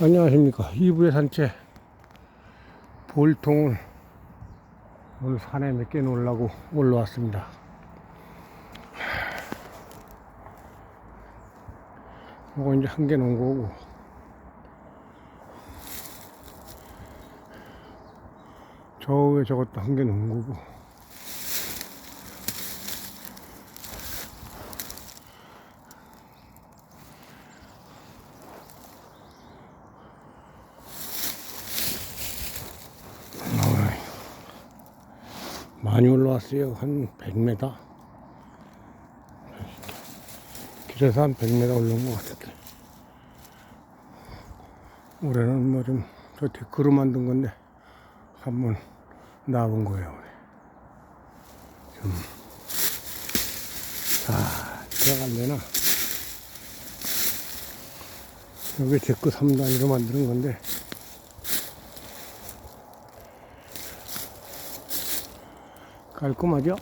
안녕하십니까. 이부의 산책. 볼통을 오늘 산에 몇 개 놓으려고 올라왔습니다. 이거 이제 한 개 놓은 거고. 저 위에 저것도 한 개 놓은 거고. 많이 올라왔어요. 한 100m. 길에서 한 100m 올라온 것 같은데. 올해는 뭐 좀, 저 데크로 만든 건데, 한번 나와본 거예요. 좀, 자, 들어갈래나? 여기 데크 3단위로 만드는 건데, 깔끔하죠?